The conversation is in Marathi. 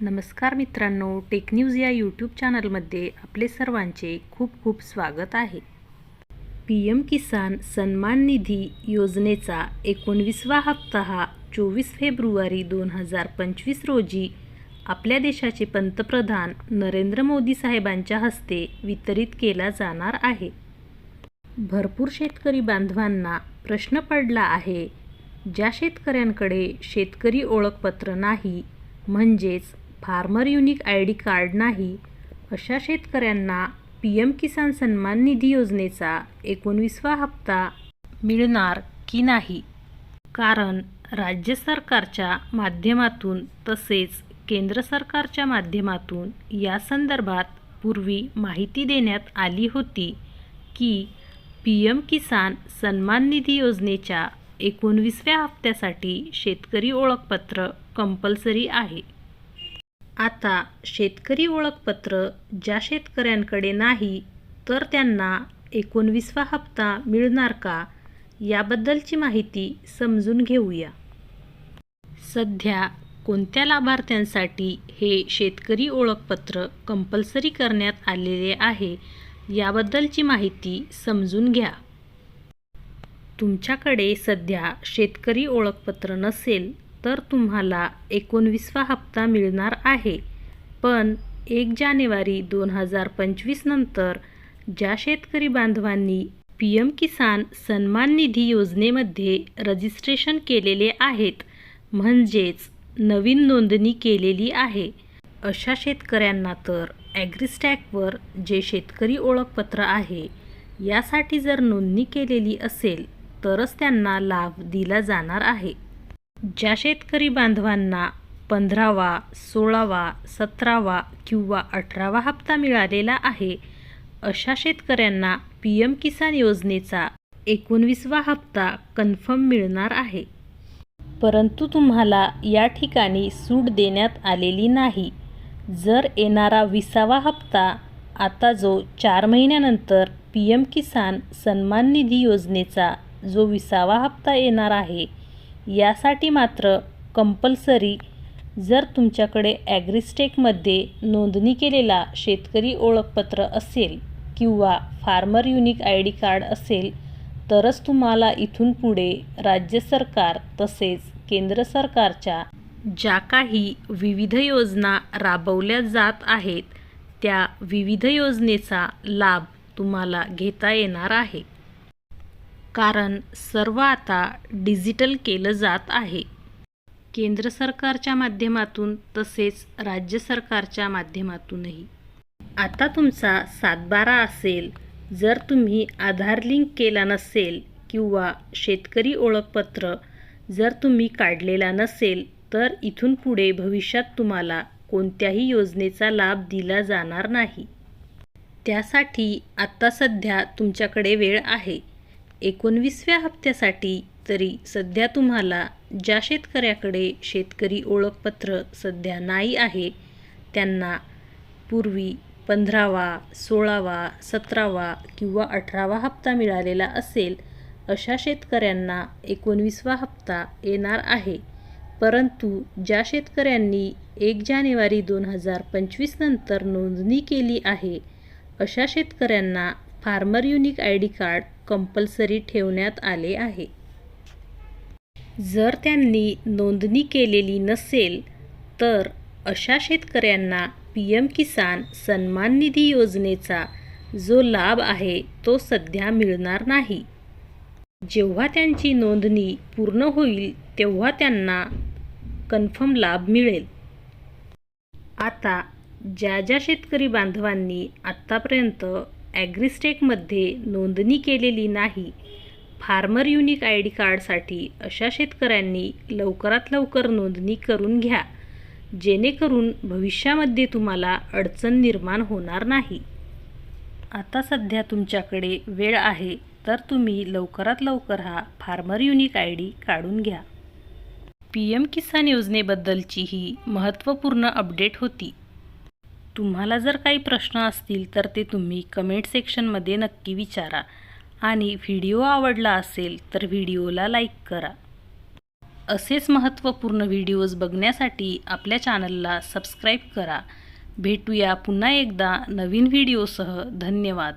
नमस्कार मित्रांनो टेक न्यूज या यूट्यूब चॅनलमध्ये आपले सर्वांचे खूप खूप स्वागत आहे. पी एम किसान सन्मान निधी योजनेचा एकोणवीसवा हप्ता हा चोवीस फेब्रुवारी दोन हजार पंचवीस रोजी आपल्या देशाचे पंतप्रधान नरेंद्र मोदी साहेबांच्या हस्ते वितरित केला जाणार आहे. भरपूर शेतकरी बांधवांना प्रश्न पडला आहे ज्या शेतकऱ्यांकडे शेतकरी ओळखपत्र नाही म्हणजेच farmer unique I D card नाही अशा शेतकऱ्यांना पी एम किसान सन्मान निधी योजनेचा एकोणवीसवा हप्ता मिळणार की नाही? कारण राज्य सरकारच्या माध्यमातून तसेच केंद्र सरकारच्या माध्यमातून या संदर्भात पूर्वी माहिती देण्यात आली होती की पी एम किसान सन्मान निधी योजनेच्या एकोणवीसव्या हप्त्यासाठी शेतकरी ओळखपत्र कंपल्सरी आहे. आता शेतकरी ओळखपत्र ज्या शेतकऱ्यांकडे नाही तर त्यांना एकोणवीसवा हप्ता मिळणार का याबद्दलची माहिती समजून घेऊया. सध्या कोणत्या लाभार्थ्यांसाठी हे शेतकरी ओळखपत्र कंपल्सरी करण्यात आलेले आहे याबद्दलची माहिती समजून घ्या. तुमच्याकडे सध्या शेतकरी ओळखपत्र नसेल तर तुम्हाला एकोणवीसवा हप्ता मिळणार आहे. पण एक जानेवारी दोन हजार पंचवीस नंतर ज्या शेतकरी बांधवांनी पी एम किसान सन्मान निधी योजनेमध्ये रजिस्ट्रेशन केलेले आहेत म्हणजेच नवीन नोंदणी केलेली आहे. अशा शेतकऱ्यांना तर ॲग्रिस्टॅकवर जे शेतकरी ओळखपत्र आहे यासाठी जर नोंदणी केलेली असेल तरच त्यांना लाभ दिला जाणार आहे. ज्या शेतकरी बांधवांना पंधरावा सोळावा सतरावा किंवा अठरावा हप्ता मिळालेला आहे अशा शेतकऱ्यांना पी एम किसान योजनेचा एकोणवीसवा हप्ता कन्फर्म मिळणार आहे. परंतु तुम्हाला या ठिकाणी सूट देण्यात आलेली नाही. जर येणारा विसावा हप्ता आता जो चार महिन्यानंतर पी एम किसान सन्मान निधी योजनेचा जो विसावा हप्ता येणार आहे यासाठी मात्र कंपल्सरी जर तुमच्याकडे ॲग्रिस्टेकमध्ये नोंदणी केलेला शेतकरी ओळखपत्र असेल किंवा farmer unique I D card असेल तरच तुम्हाला इथून पुढे राज्य सरकार तसेच केंद्र सरकारच्या ज्या काही विविध योजना राबवल्या जात आहेत त्या विविध योजनेचा लाभ तुम्हाला घेता येणार आहे. कारण सर्व आता डिजिटल केलं जात आहे. केंद्र सरकारच्या माध्यमातून तसेच राज्य सरकारच्या माध्यमातूनही. आता तुमचा सातबारा असेल. जर तुम्ही आधार लिंक केला नसेल किंवा शेतकरी ओळखपत्र जर तुम्ही काढलेला नसेल तर इथून पुढे भविष्यात तुम्हाला कोणत्याही योजनेचा लाभ दिला जाणार नाही. त्यासाठी आत्ता सध्या तुमच्याकडे वेळ आहे. एकोणवीसव्या हप्त्यासाठी तरी सध्या तुम्हाला ज्या शेतकऱ्याकडे शेतकरी ओळखपत्र सध्या नाही आहे त्यांना पूर्वी पंधरावा सोळावा सतरावा किंवा अठरावा हप्ता मिळालेला असेल अशा शेतकऱ्यांना एकोणवीसवा हप्ता येणार आहे. परंतु ज्या शेतकऱ्यांनी एक जानेवारी दोन हजार पंचवीस नंतर नोंदणी केली आहे अशा शेतकऱ्यांना farmer unique I D card compulsory ठेवण्यात आले आहे. जर त्यांनी नोंदणी केलेली नसेल तर अशा शेतकऱ्यांना पी एम किसान सन्मान निधी योजनेचा जो लाभ आहे तो सध्या मिळणार नाही. जेव्हा त्यांची नोंदणी पूर्ण होईल तेव्हा त्यांना कन्फर्म लाभ मिळेल. आता ज्या ज्या शेतकरी बांधवांनी आत्तापर्यंत ॲग्रिस्टेकमध्ये नोंदणी केलेली नाही. फार्मर युनिक आय डी कार्डसाठी अशा शेतकऱ्यांनी लवकरात लवकर नोंदणी करून घ्या जेणेकरून भविष्यामध्ये तुम्हाला अडचण निर्माण होणार नाही. आता सध्या तुमच्याकडे वेळ आहे तर तुम्ही लवकरात लवकर हा फार्मर युनिक आय डी काढून घ्या. पी एम किसान योजनेबद्दलची ही महत्त्वपूर्ण अपडेट होती. तुम्हाला जर काही प्रश्न असतील तर ते तुम्ही कमेंट सेक्शनमध्ये नक्की विचारा. आणि व्हिडिओ आवडला असेल तर व्हिडिओला लाईक करा. असेच महत्त्वपूर्ण व्हिडिओज बघण्यासाठी आपल्या चॅनलला सबस्क्राईब करा. भेटूया पुन्हा एकदा नवीन व्हिडिओसह धन्यवाद.